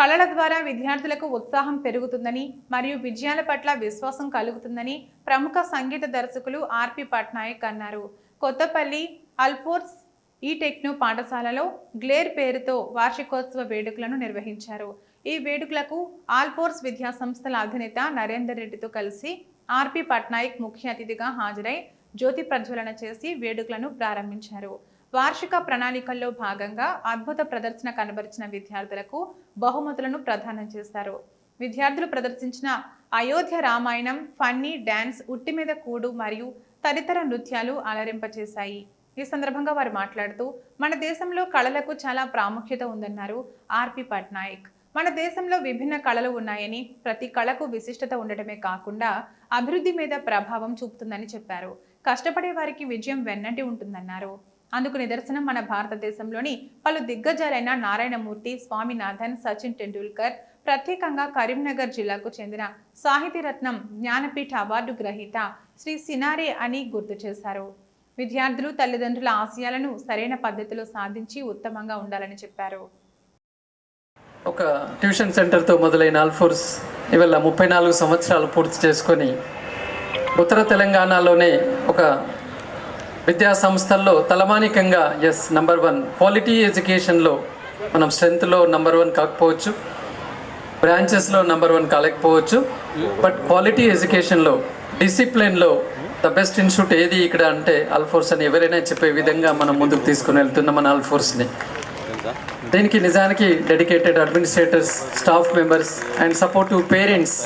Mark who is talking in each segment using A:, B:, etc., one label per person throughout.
A: కళల ద్వారా విద్యార్థులకు ఉత్సాహం పెరుగుతుందని మరియు విజయాల పట్ల విశ్వాసం కలుగుతుందని ప్రముఖ సంగీత దర్శకులు ఆర్పి పట్నాయక్ అన్నారు. కొత్తపల్లి అల్పోర్స్ ఈ టెక్నో పాఠశాలలో గ్లేర్ పేరుతో వార్షికోత్సవ వేడుకలను నిర్వహించారు. ఈ వేడుకలకు ఆల్ఫోర్స్ విద్యా సంస్థల అధినేత నరేందర్ రెడ్డితో కలిసి ఆర్పి పట్నాయక్ ముఖ్య అతిథిగా హాజరై జ్యోతి ప్రజ్వలన చేసి వేడుకలను ప్రారంభించారు. వార్షిక ప్రణాళికల్లో భాగంగా అద్భుత ప్రదర్శన కనబరిచిన విద్యార్థులకు బహుమతులను ప్రదానం చేశారు. విద్యార్థులు ప్రదర్శించిన అయోధ్య రామాయణం ఫన్నీ డ్యాన్స్ ఉట్టి మీద కూడు మరియు తదితర నృత్యాలు అలరింపచేశాయి. ఈ సందర్భంగా వారు మాట్లాడుతూ మన దేశంలో కళలకు చాలా ప్రాముఖ్యత ఉందన్నారు ఆర్పి పట్నాయక్. మన దేశంలో విభిన్న కళలు ఉన్నాయని ప్రతి కళకు విశిష్టత ఉండటమే కాకుండా అభివృద్ధి మీద ప్రభావం చూపుతుందని చెప్పారు. కష్టపడే వారికి విజయం వెన్నంటి ఉంటుందన్నారు. అందుకు నిదర్శనం మన భారతదేశంలోని పలు దిగ్గజాలైన నారాయణమూర్తి స్వామినాథన్ సచిన్ టెండూల్కర్ ప్రత్యేకంగా కరీంనగర్ జిల్లాకు చెందిన సాహితీరత్నం జ్ఞానపీఠ అవార్డు గ్రహీత శ్రీ సినారే అని గుర్తు చేశారు. విద్యార్థులు తల్లిదండ్రుల ఆశయాలను సరైన పద్ధతిలో సాధించి ఉత్తమంగా ఉండాలని చెప్పారు.
B: ఒక ట్యూషన్ సెంటర్తో మొదలైన అల్ఫోర్స్ ఇవాళ ముప్పై నాలుగు సంవత్సరాలు పూర్తి చేసుకొని ఉత్తర తెలంగాణలోనే ఒక విద్యా సంస్థల్లో తలమానికంగా ఎస్ నంబర్ వన్ క్వాలిటీ ఎడ్యుకేషన్లో మనం స్ట్రెంత్లో నంబర్ వన్ కాకపోవచ్చు. బ్రాంచెస్లో నంబర్ వన్ కాలేకపోవచ్చు. బట్ క్వాలిటీ ఎడ్యుకేషన్లో డిసిప్లిన్లో ద బెస్ట్ ఇన్స్టిట్యూట్ ఏది ఇక్కడ అంటే అల్ఫోర్స్ అని ఎవరైనా చెప్పే విధంగా మనం ముందుకు తీసుకుని వెళ్తున్నాం మన అల్ఫోర్స్ని దీనికి నిజానికి dedicated administrators staff members and supportive parents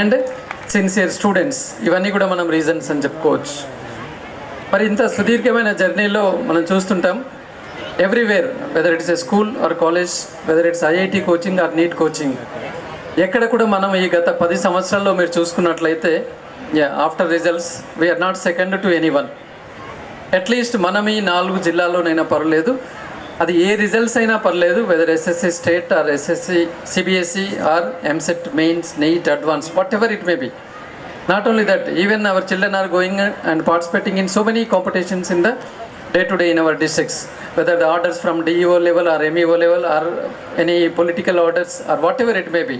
B: and sincere students ఇవన్నీ కూడా మనం రీజన్స్ అని చెప్పుకోవచ్చు. మరి ఇంత సుదీర్ఘమైన జర్నీలో మనం చూస్తుంటాం. Everywhere whether it's a school or college whether it's IIT coaching or NEET coaching ఎక్కడ కూడా మనం ఈ గత పది సంవత్సరాల్లో మీరు చూసుకున్నట్లయితే after results we are not second to any one at least మనం ఈ నాలుగు జిల్లాల్లోనైనా పర్లేదు. అది ఏ రిజల్ట్స్ అయినా పర్లేదు whether SSC state or SSC CBSE or EAMCET mains NEET advance whatever it may be not only that even our children are going and participating in so many competitions in the day to day in our districts whether the orders from DEO level or MEO level or any political orders or whatever it may be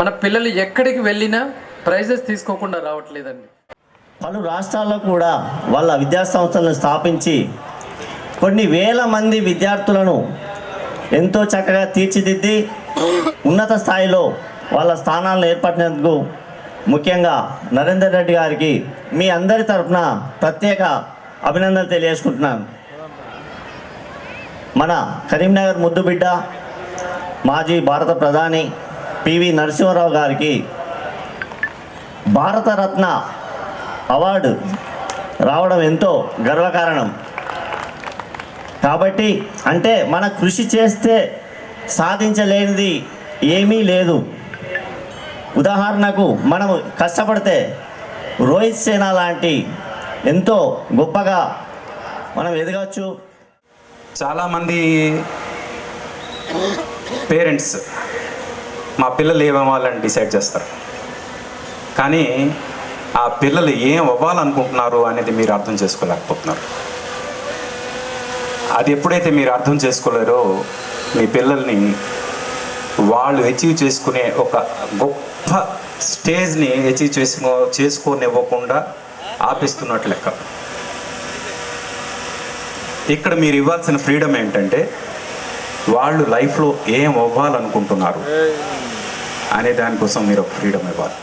B: మన పిల్లలు ఎక్కడికి వెళ్ళినా prices తీసుకోకుండా రావట్లేదండి.
C: పలు రాష్ట్రాల్లో కూడా వాళ్ళ విద్యా సంస్థలను స్థాపించి కొన్ని వేల మంది విద్యార్థులను ఎంతో చక్కగా తీర్చిదిద్ది ఉన్నత స్థాయిలో వాళ్ళ స్థానాలను ఏర్పడినందుకు ముఖ్యంగా నరేందర్ రెడ్డి గారికి మీ అందరి తరఫున ప్రత్యేక అభినందనలు తెలియజేసుకుంటున్నాను. మన కరీంనగర్ ముద్దుబిడ్డ మాజీ భారత ప్రధాని పివి నరసింహారావు గారికి భారతరత్న అవార్డు రావడం ఎంతో గర్వకారణం. కాబట్టి అంటే మన కృషి చేస్తే సాధించలేనిది ఏమీ లేదు. ఉదాహరణకు మనం కష్టపడితే రోహిత్ సేనా లాంటి ఎంతో గొప్పగా మనం ఎదగచ్చు
D: చాలామంది పేరెంట్స్ మా పిల్లలు ఏమవ్వాలని డిసైడ్ చేస్తారు. కానీ ఆ పిల్లలు ఏం అవ్వాలనుకుంటున్నారు అనేది మీరు అర్థం చేసుకోలేకపోతున్నారు. అది ఎప్పుడైతే మీరు అర్థం చేసుకోలేరో మీ పిల్లల్ని వాళ్ళు అచీవ్ చేసుకునే ఒక గొప్ప స్టేజ్ని అచీవ్ చేసుకో చేసుకోనివ్వకుండా ఆపిస్తున్నట్లు లెక్క. ఇక్కడ మీరు ఇవ్వాల్సిన ఫ్రీడమ్ ఏంటంటే వాళ్ళు లైఫ్లో ఏం అవ్వాలనుకుంటున్నారు అనే దానికోసం మీరు ఒక ఫ్రీడమ్ ఇవ్వాలి.